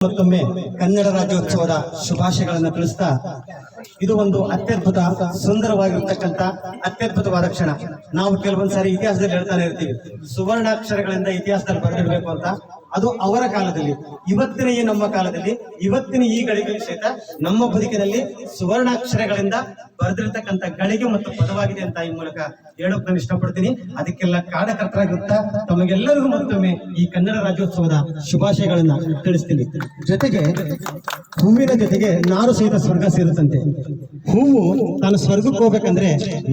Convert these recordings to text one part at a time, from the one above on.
ಮತ್ತೊಮ್ಮೆ ಕನ್ನಡ ರಾಜ್ಯೋತ್ಸವದ ಶುಭಾಶಯಗಳನ್ನು ತಿಳಿಸ್ತಾ ಇದು ಒಂದು ಅತ್ಯದ್ಭುತ, ಸುಂದರವಾಗಿರ್ತಕ್ಕಂಥ ಅತ್ಯದ್ಭುತವಾದ ಕ್ಷಣ. ನಾವು ಕೆಲವೊಂದು ಸಾರಿ ಇತಿಹಾಸದಲ್ಲಿ ಹೇಳ್ತಾನೆ ಇರ್ತೀವಿ, ಸುವರ್ಣಾಕ್ಷರಗಳಿಂದ ಇತಿಹಾಸದಲ್ಲಿ ಬರೆದಿರಬೇಕು ಅಂತ. ಅದು ಅವರ ಕಾಲದಲ್ಲಿ, ಇವತ್ತಿನ ಈ ನಮ್ಮ ಕಾಲದಲ್ಲಿ, ಇವತ್ತಿನ ಈ ಗಳಿಗೆ ಸಹಿತ ನಮ್ಮ ಬದುಕಿನಲ್ಲಿ ಸುವರ್ಣಾಕ್ಷರಗಳಿಂದ ಬರೆದಿರ್ತಕ್ಕಂಥ ಗಳಿಗೆ ಮತ್ತು ಪದವಾಗಿದೆ ಅಂತ ಈ ಮೂಲಕ ಹೇಳೋಕ್ ನಾನು ಇಷ್ಟಪಡ್ತೀನಿ. ಅದಕ್ಕೆಲ್ಲ ಕಾರಣಕರ್ತರಾಗಿರುತ್ತಾ ತಮಗೆಲ್ಲರಿಗೂ ಮತ್ತೊಮ್ಮೆ ಈ ಕನ್ನಡ ರಾಜ್ಯೋತ್ಸವದ ಶುಭಾಶಯಗಳನ್ನ ತಿಳಿಸ್ತೀನಿ. ಜೊತೆಗೆ ಹೂವಿನ ಜೊತೆಗೆ ನಾರು ಸಹಿತ ಸ್ವರ್ಗ ಸೇರುತ್ತಂತೆ. ಹೂವು ತಾನು ಸ್ವರ್ಗಕ್ಕೆ ಹೋಗ್ಬೇಕಂದ್ರೆ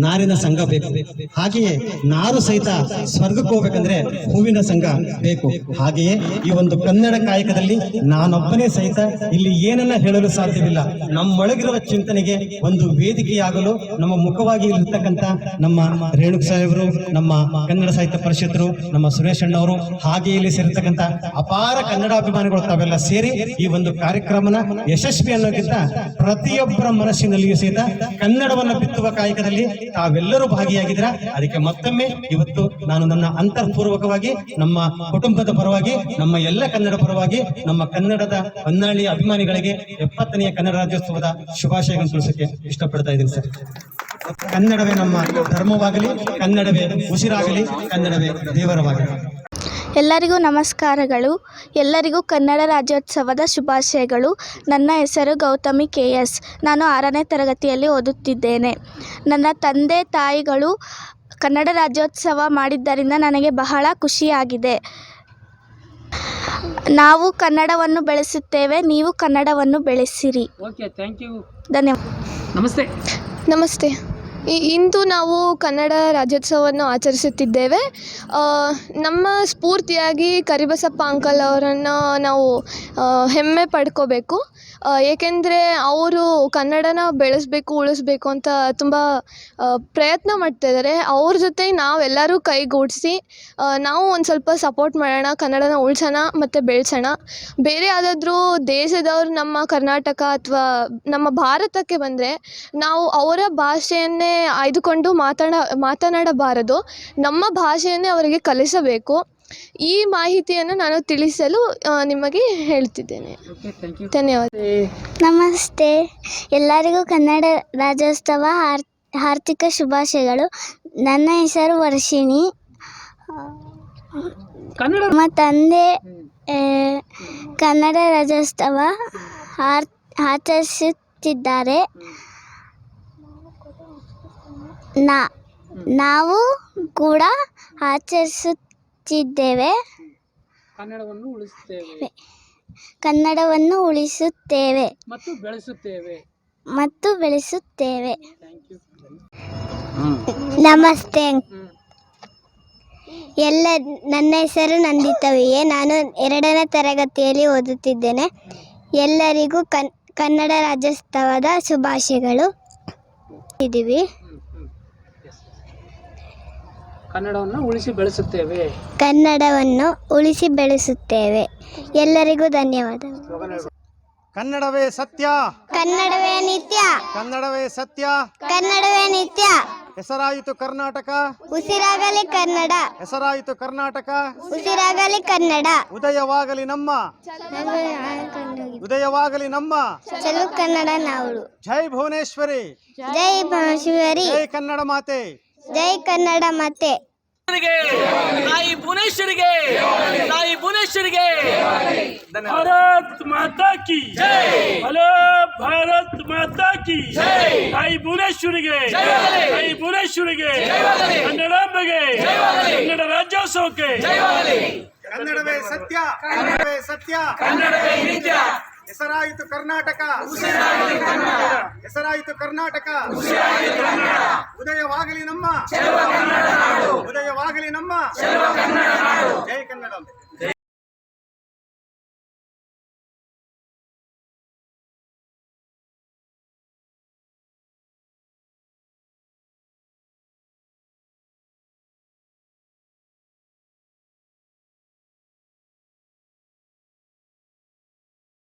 ನಾರಿನ ಸಂಘ ಬೇಕು. ಹಾಗೆಯೇ ನಾರು ಸಹಿತ ಸ್ವರ್ಗಕ್ಕೆ ಹೋಗ್ಬೇಕಂದ್ರೆ ಹೂವಿನ ಸಂಘ ಬೇಕು. ಹಾಗೆಯೇ ಈ ಒಂದು ಕನ್ನಡ ಕಾಯಕದಲ್ಲಿ ನಾನೊಬ್ಬನೇ ಸಹಿತ ಇಲ್ಲಿ ಏನನ್ನ ಹೇಳಲು ಸಾಧ್ಯವಿಲ್ಲ. ನಮ್ಮೊಳಗಿರುವ ಚಿಂತನೆಗೆ ಒಂದು ವೇದಿಕೆಯಾಗಲು ನಮ್ಮ ಮುಖವಾಗಿ ಇರ್ತಕ್ಕಂಥ ನಮ್ಮ ರೇಣುಕ್ ಸಾಹೇಬರು, ನಮ್ಮ ಕನ್ನಡ ಸಾಹಿತ್ಯ ಪರಿಷತ್ರು, ನಮ್ಮ ಸುರೇಶ್ ಅಣ್ಣವರು, ಹಾಗೆ ಇಲ್ಲಿ ಸೇರಿರ್ತಕ್ಕಂಥ ಅಪಾರ ಕನ್ನಡಾಭಿಮಾನಿಗಳು ತಾವೆಲ್ಲ ಸೇರಿ ಈ ಒಂದು ಕಾರ್ಯಕ್ರಮನ ಯಶಸ್ವಿ ಅನ್ನೋಕ್ಕಿಂತ ಪ್ರತಿಯೊಬ್ಬರ ಮನಸ್ಸಿನಲ್ಲಿಯೂ ಸಹಿತ ಕನ್ನಡವನ್ನು ಬಿತ್ತುವ ಕಾಯಕದಲ್ಲಿ ತಾವೆಲ್ಲರೂ ಭಾಗಿಯಾಗಿದ್ದೀರಾ. ಅದಕ್ಕೆ ಮತ್ತೊಮ್ಮೆ ಇವತ್ತು ನಾನು ನನ್ನ ಅಂತರ್ಪೂರ್ವಕವಾಗಿ, ನಮ್ಮ ಕುಟುಂಬದ ಪರವಾಗಿ, ನಮ್ಮ ಎಲ್ಲ ಕನ್ನಡ ಪರವಾಗಿ, ನಮ್ಮ ಕನ್ನಡದ ಹೊನ್ನಾಳಿ ಅಭಿಮಾನಿಗಳಿಗೆ ಎಪ್ಪತ್ತನೆಯ ಕನ್ನಡ ರಾಜ್ಯೋತ್ಸವದ ಶುಭಾಶಯಗಳನ್ನು ತಿಳಿಸಕ್ಕೆ ಇಷ್ಟಪಡ್ತಾ ಇದ್ದೀನಿ ಸರ್. ಕನ್ನಡವೇ ನಮ್ಮ ಧರ್ಮವಾಗಲಿ, ಕನ್ನಡವೇ ಉಸಿರಾಗಲಿ, ಕನ್ನಡವೇ ದೇವರವಾಗಲಿ. ಎಲ್ಲರಿಗೂ ನಮಸ್ಕಾರಗಳು. ಎಲ್ಲರಿಗೂ ಕನ್ನಡ ರಾಜ್ಯೋತ್ಸವದ ಶುಭಾಶಯಗಳು. ನನ್ನ ಹೆಸರು ಗೌತಮಿ ಕೆ ಎಸ್. ನಾನು ಆರನೇ ತರಗತಿಯಲ್ಲಿ ಓದುತ್ತಿದ್ದೇನೆ. ನನ್ನ ತಂದೆ ತಾಯಿಗಳು ಕನ್ನಡ ರಾಜ್ಯೋತ್ಸವ ಮಾಡಿದ್ದರಿಂದ ನನಗೆ ಬಹಳ ಖುಷಿಯಾಗಿದೆ. ನಾವು ಕನ್ನಡವನ್ನು ಬೆಳೆಸುತ್ತೇವೆ ನೀವು ಕನ್ನಡವನ್ನು ಬೆಳೆಸಿರಿ. ಓಕೆ ಥ್ಯಾಂಕ್ ಯು ಧನ್ಯವಾದ. ನಮಸ್ತೆ. ನಮಸ್ತೆ. ಇಂದು ನಾವು ಕನ್ನಡ ರಾಜ್ಯೋತ್ಸವವನ್ನು ಆಚರಿಸುತ್ತಿದ್ದೇವೆ. ನಮ್ಮ ಸ್ಫೂರ್ತಿಯಾಗಿ ಕರಿಬಸಪ್ಪ ಅಂಕಲ್ ಅವರನ್ನು ನಾವು ಹೆಮ್ಮೆ ಪಡ್ಕೋಬೇಕು. ಏಕೆಂದರೆ ಅವರು ಕನ್ನಡನ ಬೆಳೆಸಬೇಕು, ಉಳಿಸ್ಬೇಕು ಅಂತ ತುಂಬ ಪ್ರಯತ್ನ ಮಾಡ್ತಿದ್ದಾರೆ ಅವ್ರ ಜೊತೆ ನಾವೆಲ್ಲರೂ ಕೈಗೂಡಿಸಿ ನಾವು ಒಂದು ಸ್ವಲ್ಪ ಸಪೋರ್ಟ್ ಮಾಡೋಣ, ಕನ್ನಡನ ಉಳಿಸೋಣ ಮತ್ತು ಬೆಳೆಸೋಣ. ಬೇರೆ ಯಾವುದಾದ್ರೂ ದೇಶದವ್ರು ನಮ್ಮ ಕರ್ನಾಟಕ ಅಥವಾ ನಮ್ಮ ಭಾರತಕ್ಕೆ ಬಂದರೆ ನಾವು ಅವರ ಭಾಷೆಯನ್ನೇ ಆಯ್ದುಕೊಂಡು ಮಾತಾಡ ಮಾತನಾಡಬಾರದು. ನಮ್ಮ ಭಾಷೆಯನ್ನೇ ಅವರಿಗೆ ಕಲಿಸಬೇಕು. ಈ ಮಾಹಿತಿಯನ್ನು ನಾನು ತಿಳಿಸಲು ನಿಮಗೆ ಹೇಳ್ತಿದ್ದೇನೆ. ಓಕೆ ಥ್ಯಾಂಕ್ ಯು ಧನ್ಯವಾದ. ನಮಸ್ತೆ. ಎಲ್ಲರಿಗೂ ಕನ್ನಡ ರಾಜ್ಯೋತ್ಸವ ಆರ್ ಹಾರ್ದಿಕ ಶುಭಾಶಯಗಳು. ನನ್ನ ಹೆಸರು ವರ್ಷಿಣಿ. ಕನ್ನಡ ನಮ್ಮ ತಂದೆ ಕನ್ನಡ ರಾಜ್ಯೋತ್ಸವ ಆರ್ ಆಚರಿಸುತ್ತಿದ್ದಾರೆ ನಾ ನಾವು ಕೂಡ ಆಚರಿಸುತ್ತಿದ್ದೇವೆ. ಕನ್ನಡವನ್ನು ಉಳಿಸುತ್ತೇವೆ. ಕನ್ನಡವನ್ನು ಉಳಿಸುತ್ತೇವೆ. ಮತ್ತು ಬೆಳೆಸುತ್ತೇವೆ. ಮತ್ತು ಬೆಳೆಸುತ್ತೇವೆ. ನಮಸ್ತೆ. ಎಲ್ಲ ನನ್ನ ಹೆಸರು ನಂದಿತವಿಯೇ. ನಾನು ಎರಡನೇ ತರಗತಿಯಲ್ಲಿ ಓದುತ್ತಿದ್ದೇನೆ. ಎಲ್ಲರಿಗೂ ಕನ್ ಕನ್ನಡ ರಾಜ್ಯೋತ್ಸವದ ಶುಭಾಶಯಗಳು. ಇದ್ದೀವಿ. ಕನ್ನಡವನ್ನು ಉಳಿಸಿ ಬೆಳೆಸುತ್ತೇವೆ. ಕನ್ನಡವನ್ನು ಉಳಿಸಿ ಬೆಳೆಸುತ್ತೇವೆ. ಎಲ್ಲರಿಗೂ ಧನ್ಯವಾದಗಳು ಕನ್ನಡವೇ ಸತ್ಯ. ಕನ್ನಡವೇ ನಿತ್ಯ. ಕನ್ನಡವೇ ಸತ್ಯ. ಕನ್ನಡವೇ ನಿತ್ಯ. ಹೆಸರಾಯಿತು ಕರ್ನಾಟಕ. ಉಸಿರಾಗಲಿ ಕನ್ನಡ. ಹೆಸರಾಯಿತು ಕರ್ನಾಟಕ. ಉಸಿರಾಗಲಿ ಕನ್ನಡ. ಉದಯವಾಗಲಿ ನಮ್ಮ. ಉದಯವಾಗಲಿ ನಮ್ಮ. ಚಲು ಕನ್ನಡ ನಾವು ಜೈ ಭುವನೇಶ್ವರಿ. ಜೈ ಭುವನೇಶ್ವರಿ. ಜೈ ಕನ್ನಡ ಮಾತೆ. ಜೈ ಕನ್ನಡ ಮತ್ತೆ ತಾಯಿ ಭುವನೇಶ್ವರಿಗೆ ತಾಯಿ ಭುವನೇಶ್ವರಿಗೆ भारत माता की ಹಲೋ ಭಾರತ್ ಮಾತಾ ಕಿ ತಾಯಿ ಭುವನೇಶ್ವರಿಗೆ ತಾಯಿ ಭುವನೇಶ್ವರಿಗೆ ಕನ್ನಡಾಂಬೆಗೆ ಕನ್ನಡ ರಾಜ್ಯೋತ್ಸವಕ್ಕೆ ಕನ್ನಡವೇ ಸತ್ಯ ಕನ್ನಡವೇ ಸತ್ಯ ಕನ್ನಡವೇ ನಿತ್ಯ ಹೆಸರಾಯಿತು ಕರ್ನಾಟಕ. ಹೆಸರಾಯಿತು ಕರ್ನಾಟಕ. ಉದಯವಾಗಲಿ ನಮ್ಮ. ಉದಯವಾಗಲಿ ನಮ್ಮ. ಜೈ ಕನ್ನಡ.